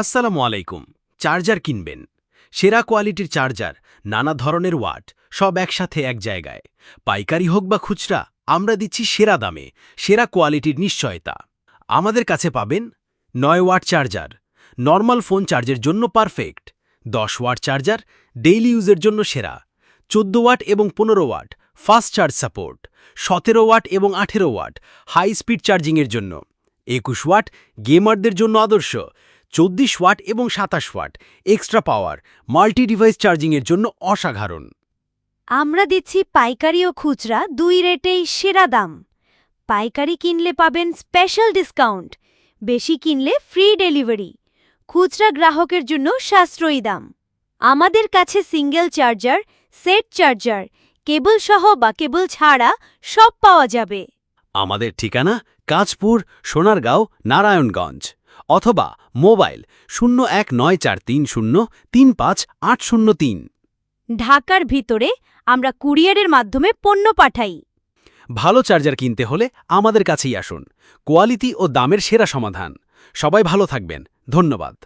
আসসালামু আলাইকুম। চার্জার কিনবেন। সেরা কোয়ালিটির চার্জার, নানা ধরনের ওয়াট, সব একসাথে এক জায়গায়। পাইকারি হোক বা খুচরা, আমরা দিচ্ছি সেরা দামে, সেরা কোয়ালিটির নিশ্চয়তা। আমাদের কাছে পাবেন নয় ওয়াট চার্জার, নর্মাল ফোন চার্জের জন্য পারফেক্ট, দশ ওয়াট চার্জার, ডেইলি ইউজের জন্য সেরা, চোদ্দ ওয়াট এবং পনেরো ওয়াট, ফাস্ট চার্জ সাপোর্ট, সতেরো ওয়াট এবং আঠেরো ওয়াট, হাই স্পিড চার্জিংয়ের জন্য, একুশ ওয়াট গেমারদের জন্য আদর্শ চব্বিশ ওয়াট এবং সাতাশ watt extra power multi device চার্জিংয়ের জন্য অসাধারণ। আমরা দিচ্ছি পাইকারি ও খুচরা দুই রেটেই সেরা দাম। পাইকারি কিনলে পাবেন স্পেশাল ডিসকাউন্ট বেশি কিনলে ফ্রি ডেলিভারি খুচরা গ্রাহকের জন্য সাশ্রয়ী দাম। আমাদের কাছে single charger set charger cable সহ বা কেবল ছাড়া সব পাওয়া যাবে। আমাদের ঠিকানা কাজপুর সোনারগাঁও নারায়ণগঞ্জ। অথবা মোবাইল শূন্য এক নয় চার তিন শূন্য তিন পাঁচ আট শূন্য তিন। ঢাকার ভিতরে আমরা কুরিয়ারের মাধ্যমে পণ্য পাঠাই। ভালো চার্জার কিনতে হলে আমাদের কাছেই আসুন। কোয়ালিটি ও দামের সেরা সমাধান। সবাই ভালো থাকবেন। ধন্যবাদ।